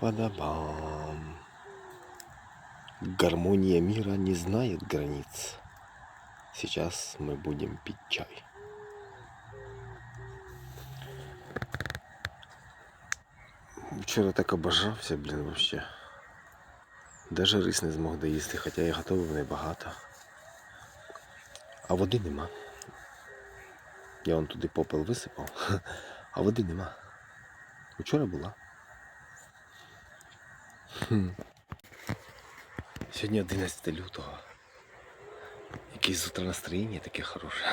Па-па-да-бам. Гармония мира не знает границ. Сейчас мы будем пить чай. Вчора так обожався, блін, вообще. Даже рис не змог доїсти, хоча я готовив небагато. А води нема. Я вон туди попел висипав, а води нема. Вчора була. Хм. Сьогодні 11 лютого. Якесь з утра настроєння таке хороше.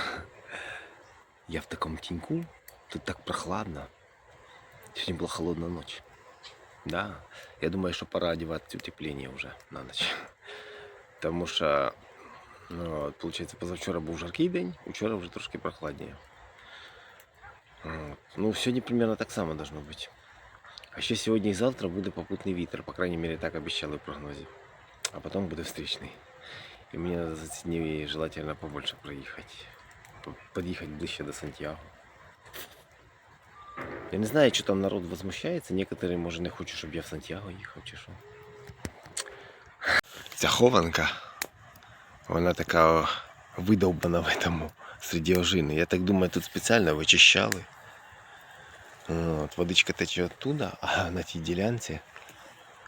Я в такому тіньку, тут так прохладно. Сьогодні була холодна ніч. Да. Я думаю, що пора одягати утеплення вже на ніч. Тому що, ну, от, виходить, позавчора був жаркий день, вчора вже трошки прохладніше. От. Ну, сьогодні примерно так само должно бути. А ще сьогодні і завтра буде попутний вітер, по крайней мере, так обіцяли в прогнозі. А потом буде встречный. И мне надо за эти дни желательно побольше проехать. П- Подъехать ближе до Сантьяго. Я не знаю, що там народ возмущається. Некоторые, може, не хочуть, щоб я в Сантьяго їхав, чи що. Ця хованка, вона така о, видовбана в этому серед ожини. Я так думаю, тут спеціально вичищали. От, водичка тече оттуда, а на тій ділянці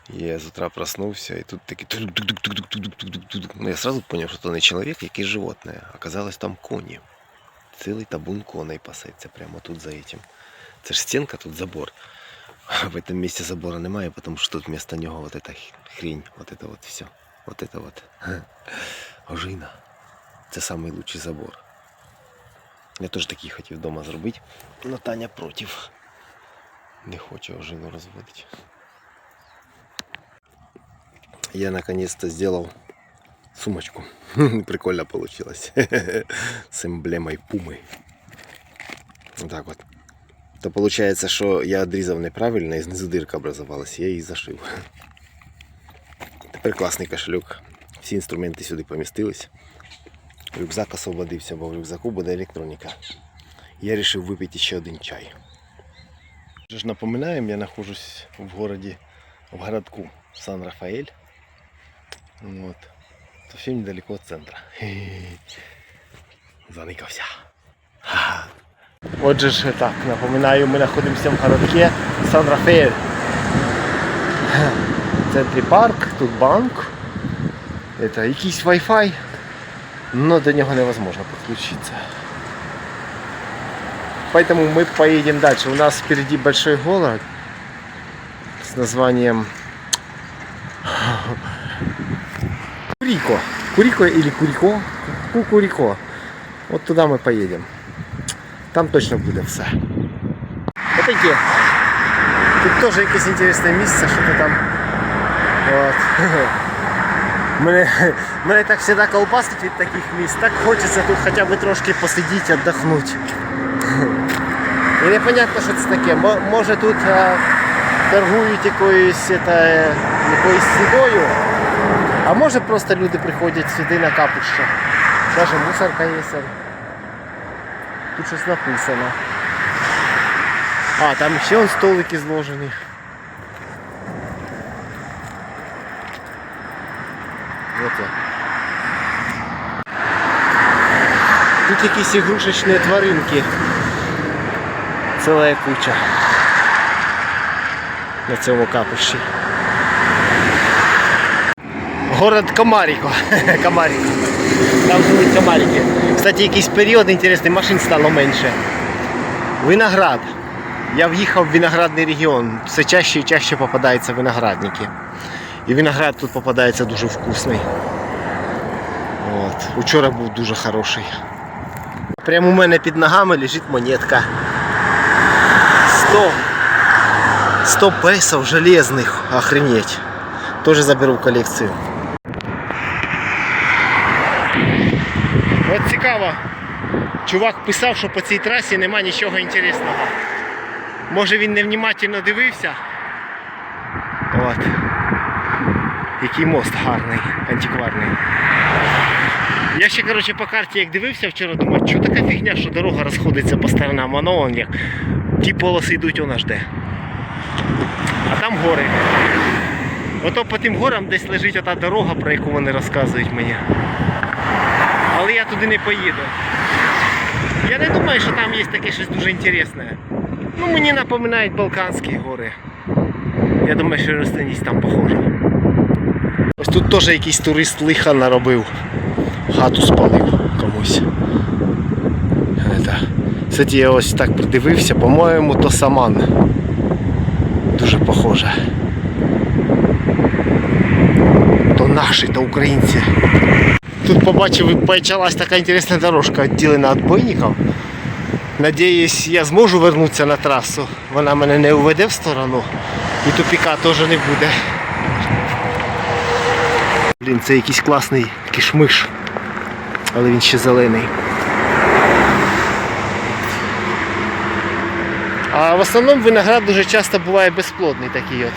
я с утра проснулся, и тут такие... тук-тук-тук-тук-тук-тук-тук-тук. Ну, я сразу понял, что это не человек, який животное. Оказалось, там коні. Цілий табун коней пасеться прямо тут за этим. Це ж стінка, тут забор. В этом месте забора немає, потому что тут вместо нього вот эта хрень, вот это вот все. Вот это вот. Ожина. Це самий лучший забор. Я теж такий хотів вдома зробити, но Таня против. Не хоче ожину розводити. Я наконец-то сделал сумочку. Прикольно получилось. С эмблемой пумы. Вот так вот. То получается, що я отрізав неправильно і знизу дирка образовалась, я її зашив. Тепер класний кошелек. Всі інструменти сюди помістились. Рюкзак освободився, бо в рюкзаку буде електроніка. Я вирішив випити ще один чай. Же ж напоминаем, я нахожусь в городе, в городку Сан-Рафаэль. Вот. Совсем недалеко от центра. Заникався. Отже ж так, напоминаю, ми знаходимося в городке Сан-Рафаэль. В центрі парк, тут банк. Это якийсь Wi-Fi, но до нього невозможно подключиться. Поэтому мы поедем дальше. У нас впереди большой город с названием Курико. Курико или Курико? Кукурико. Вот туда мы поедем. Там точно буде все. Отаке. Тут теж якесь інтересне місце, що то там. От. Мене, мене так завжди колбасить від таких місць. Так хочеться тут хоча б трошки посидіти, віддохнути. І непонятно, що це таке. Може тут е, торгують якоюсь, это, якоюсь їдою, а може просто люди приходять сюди на капуще. Даже мусорка є. Тут щось написано. А, там ще он столики зложені. Тут якісь ігрушечні тваринки. Ціла куча. На цьому капищі. Город Комаріко. Комаріко. Там живуть комарики. Кстати, якийсь період інтересний, машин стало менше. Виноград. Я в'їхав в виноградний регіон. Все чаще і чаще попадаються виноградники. І виноград тут попадається дуже вкусний. От. Учора був дуже хороший. Прямо у мене під ногами лежить монетка. 100. 100 песов железных. Охренеть. Тоже заберу в колекцію. От цікаво. Чувак писав, що по цій трасі нема нічого інтересного. Може він невнімательно дивився. От. Який мост гарний, антикварний. Я ще коротше, по карті як дивився вчора, думаю, що така фігня, що дорога розходиться по сторонам, воно вон як ті полоси йдуть, вона жде. а там гори. Ото по тим горам десь лежить ота дорога, про яку вони розказують мені. Але я туди не поїду. Я не думаю, що там є таке щось дуже інтересне. Ну, мені напоминають Балканські гори. Я думаю, що рослинність там похожа. Ось тут теж якийсь турист лиха наробив. Хату спалив комусь. Это. Кстати, я ось так придивився, по-моєму, то саман. Дуже похоже. То наші, то українці. Тут побачив, почалась така інтересна дорожка, відділена від бойників. Надіюсь, я зможу вернутися на трасу. Вона мене не уведе в сторону і тупіка теж не буде. Блін, це якийсь класний кишмиш. Але він ще зелений. А в основному виноград дуже часто буває безплодний такий от.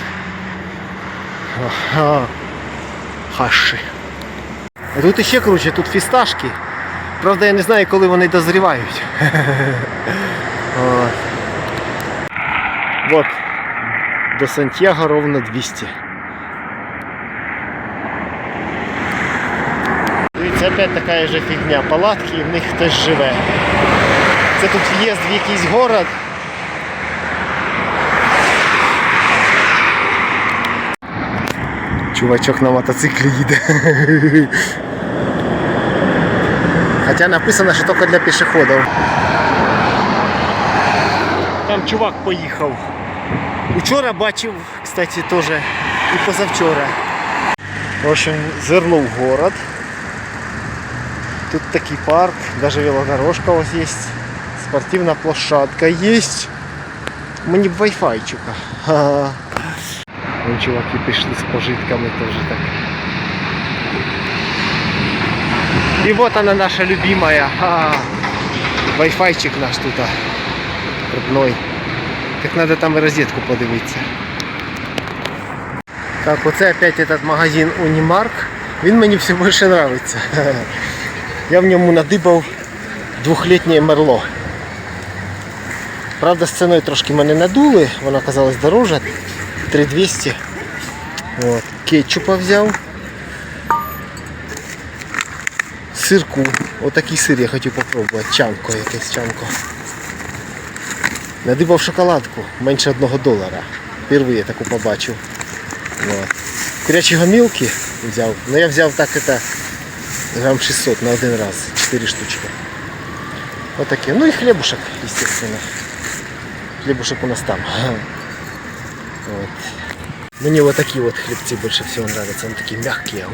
Хаші. Тут іще круче, тут фісташки. Правда, я не знаю, коли вони дозрівають. От. До Сантьяго ровно 200. Дивіться, опять така же фігня. Палатки і в них хтось живе. Це тут в'їзд в якийсь город. Чувачок на мотоциклі їде. Хоча написано, що тільки для пішоходів. Там чувак поїхав. Учора бачив, кстати, теж. І позавчора. В общем, звернув в город. Тут такий парк, даже велодорожка ось є. Спортивна площадка є. Мені б вайфайчика. Вон чуваки пішли з пожитками теж так. И вот она наша любимая. Wi-Fi наш тут а, родной. Так надо там розетку подивитися. Так, оце опять этот магазин Unimark. Він мені все більше нравится. Я в ньому надибав двохлітнє мерло. Правда, з ціною трошки мене надули, вона казалась дороже. 3200. От. Кетчупа взяв. Сирку. Отакий сир я хотів попробувати. Чанко якесь чанко. Надибав шоколадку менше одного долара. Впервые таку побачив. Вот. Курячі гомілки взяв. Ну я взяв так это грам 600 на один раз. 4 штучки. Отаке. Ну і хлібушек, естественно. Хлібушек у нас там. Вот. Мне вот такие вот хлебцы больше всего нравятся. Они такие мягкие.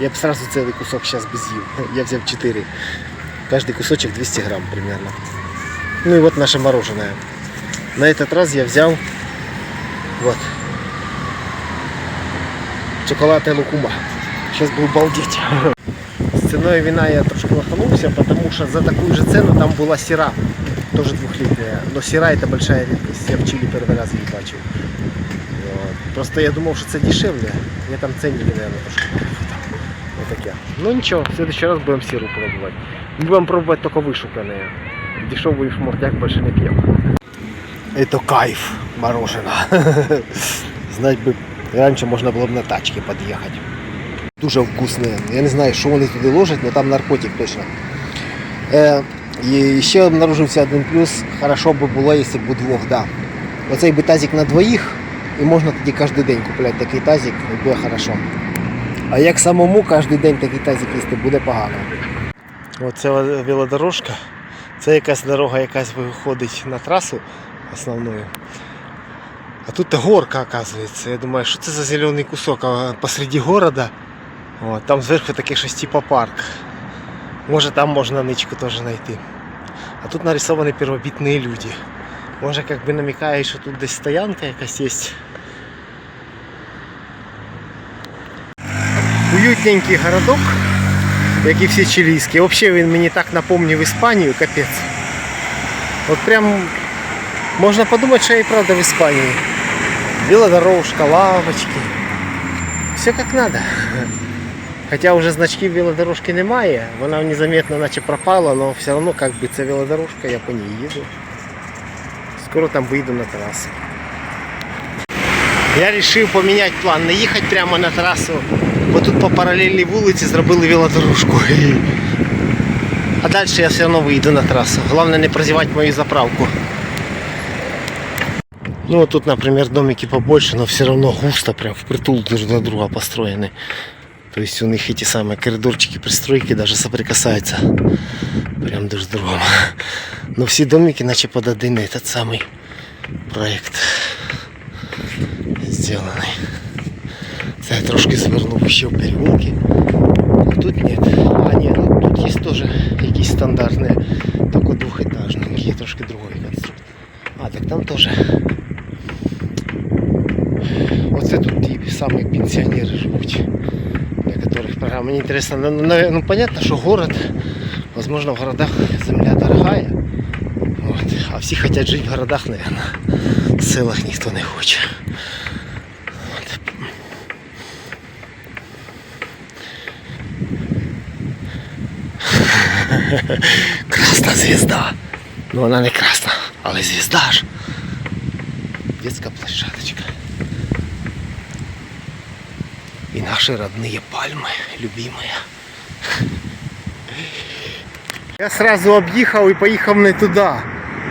Я бы сразу целый кусок сейчас бы съел. Я взял 4. Каждый кусочек 200 грамм примерно. Ну и вот наше мороженое. На этот раз я взял вот шоколад и лукума. Сейчас был балдеть. С ценой вина я трошки лоханулся, потому что за такую же цену там была сира. Тоже двухлитровая. Но сира это большая редкость. Я в Чили первый раз її бачив. Просто я думав, що це дешевле. Я там ценники, наверное, трошки. Таке. Ну ничего, в следующий раз будем сиру пробовать. Мы будем пробовать только вышуканные. Дешевый шмурдяк больше не пьем. Это кайф мороженое. Знать бы, раньше можно было бы на тачке подъехать. Дуже вкусне. Я не знаю, що вони туди ложать, але там наркотик точно. Е, і ще обнаружився один плюс. Хорошо би було, якщо б у двох, да. Оцей би тазик на двоїх, і можна тоді кожен день купляти такий тазик, і буде хорошо. А як самому кожен день такий тазик їсти, буде погано. Оце велодорожка. Це якась дорога якась виходить на трасу основною. А тут горка, оказывается. Я думаю, що це за зелений кусок а посреди города. От, там зверху таке щось типа парк. Може там можна ничку теж знайти. А тут нарисовані первобітні люди. Може як би намікає, що тут десь стоянка якась є. Уютненький городок, як і всі чилійські. Взагалі він мені так напомнив Іспанію, капець. От прям можна подумати, що я і правда в Іспанії. Велодорожка, лавочки. Все как надо. Хотя уже значків велодорожки немає, вона незаметно наче пропала, но все равно как бы це велодорожка, я по ній їду. Скоро там вийду на трасу. Я вирішив поміняти план, не їхати прямо на трасу, бо тут по паралельній вулиці зробили велодорожку. А далі я все одно вийду на трасу. Головне не прозівати мою заправку. Ну вот тут, например, домики побольше, но все равно густо, прям впритул друг до друга построены. То есть у них эти самые коридорчики, пристройки даже соприкасаются прям друг с другом. Но все домики наче под один этот самый проект сделанный. Це я трошки звернув ще в переулки. А тут нет. А ні, ну тут є теж якісь стандартні, тільки двохетажні, трошки другої конструкції. А, так там теж. Оце тут ті самі пенсіонери живуть. Которых программа. Интересно, ну, ну, ну понятно, що город, возможно, в городах земля дорогая. Вот. А всі хотят жить в городах, наверное. В селах ніхто не хоче. От. Красна звезда. Ну вона не красна, але звезда ж. Детская площадочка И наши родные пальмы, любимые. Я сразу об'їхав і поїхав не туди.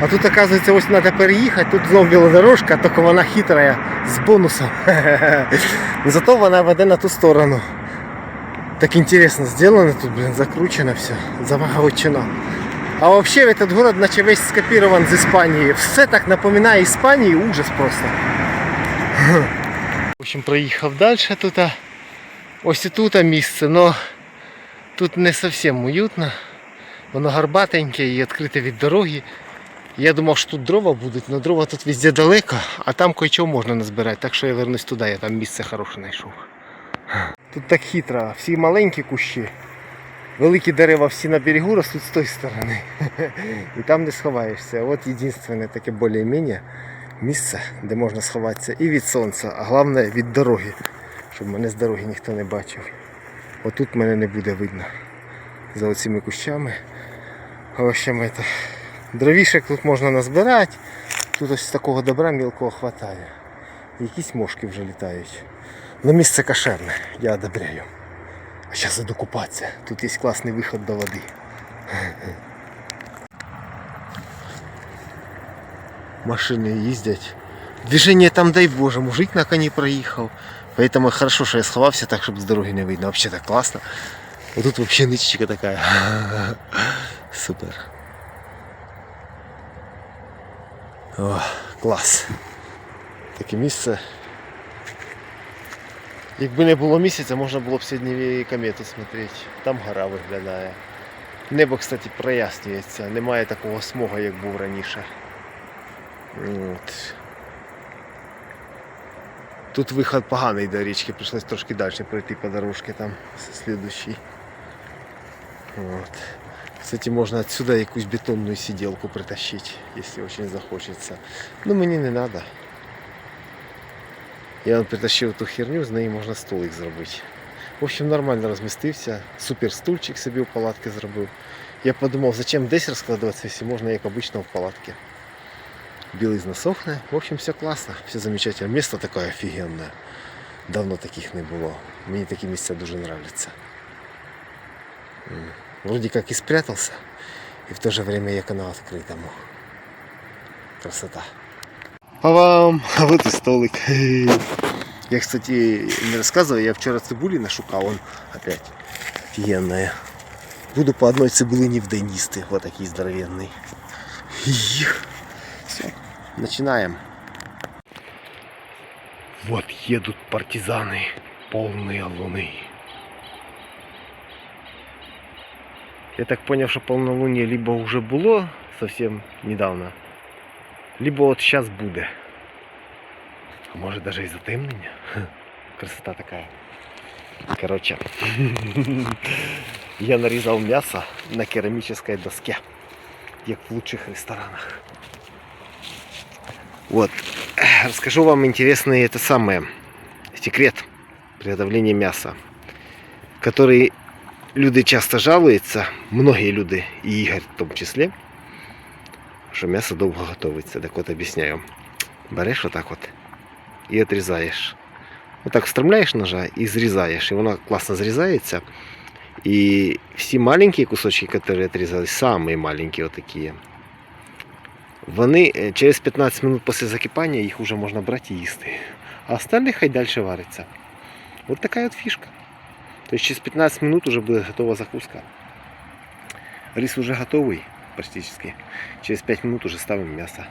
А тут, оказується, ось треба переїхати, тут знов велодорожка, тільки вона хитра з бонусом. Зато вона веде на ту сторону. Так интересно сделано тут, блин, закручено все. Замагавчина. А вообще этот город наче весь скопирован з Іспанії. Все так напоминає Іспанію, ужас просто. В общем, проїхав далі тут. Ось і тут місце, но тут не зовсім уютно. Воно гарбатеньке і відкрите від дороги. Я думав, що тут дрова будуть, але дрова тут везде далеко, а там кое-чого можна назбирати. Так що я вернусь туди, я там місце хороше знайшов. Тут так хитро, всі маленькі кущі. Великі дерева всі на берегу ростуть з тої сторони. І там не сховаєшся. От єдине таке більш-менш місце, де можна сховатися і від сонця, а головне від дороги, щоб мене з дороги ніхто не бачив. Отут мене не буде видно за оцими кущами. Овощами це. Дровішек тут можна назбирати. Тут ось такого добра мілкого хватає. Якісь мошки вже літають. Ну місце кошерне, я одобряю. А зараз іду купатися. Тут є класний виход до води. Машини їздять. Движение там, дай Боже, мужик на коні проїхав. Поэтому хорошо, що я сховався так, щоб з дороги не видно. Вообще так класно. Вот тут вообще нычечка такая. Супер. О, клас. Таке місце. Якби не було місяця, можна було б сьогодні комету смотрети. Там гора виглядає. Небо, кстати, прояснюється. Немає такого смога, як був раніше. От. Тут виход поганий до річки, прийшлось трошки далі пройти по дорожці там слідущий. Кстати, можно отсюда якусь бетонную сиделку притащить, если очень захочется. Но мені не надо. Я вон притащив ту херню, з неї можна столик зробити. В общем, нормально розмістився. Супер стульчик собі в палатки зробив. Я подумав, зачем десь розкладуватися, якщо можна як обично в палатке. Білизна сохне. В общем, все класно, все замечательно. Место такое офігенне. Давно таких не було. Мені такі місця дуже нравляться. М. Вроде как и спрятался, и в то же время як на открытому. Красота. А вам, а вот и столик. Я, кстати, не рассказывал, я вчера цибули нашукал, он опять офигенная. Буду по одной цибулине в день їсти, вот такий здоровенный. Все, начинаем. Вот едут партизаны, полные луны. Я так понял, что полнолуние либо уже было совсем недавно, либо вот сейчас будет. А может даже и затемнення. Красота такая. Короче, я нарезал мясо на керамической доске, как в лучших ресторанах. Вот, расскажу вам интересный это самое секрет приготовления мяса, который люди часто жалуються, многие люди, і Ігор в тому числі, що м'ясо довго готується. Так от об'ясняю. Береш отак от і відрізаєш. Отак встромляєш ножа і зрізаєш. І вона класно зрізається. І всі маленькі кусочки, які відрізались, самі маленькі отакі. Вони е, через 15 минут після закипання їх вже можна брати і їсти. А остальні хай далі вариться. От така от фішка. Тобто через 15 минут уже буде готова закуска. Рис уже готовий практически. Через 5 минут уже ставимо м'ясо.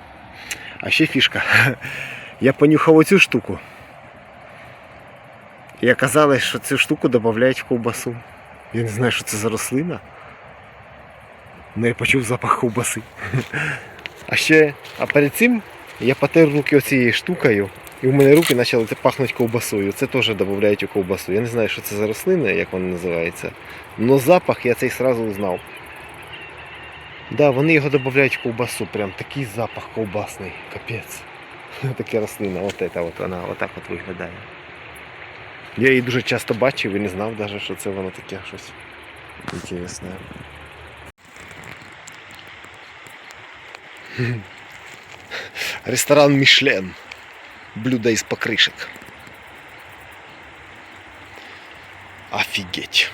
А ще фішка. Я понюхав оцю штуку. І оказалось, що цю штуку додають в ковбасу. Я не знаю, що це за рослина. але я почув запах ковбаси. А ще, а перед цим я потер руки оцією штукою, і у мене руки почали пахнути ковбасою. Це теж додають у ковбасу. Я не знаю, що це за рослина, як вона називається. Но запах я цей сразу узнав. Да, вони його додають в ковбасу. Прям такий запах ковбасний. Капець. Така рослина, от це от вона отак от виглядає. Я її дуже часто бачив і не знав навіть, що це воно таке щось інтересне. Ресторан Мішлен. Блюдо из покрышек. Офигеть.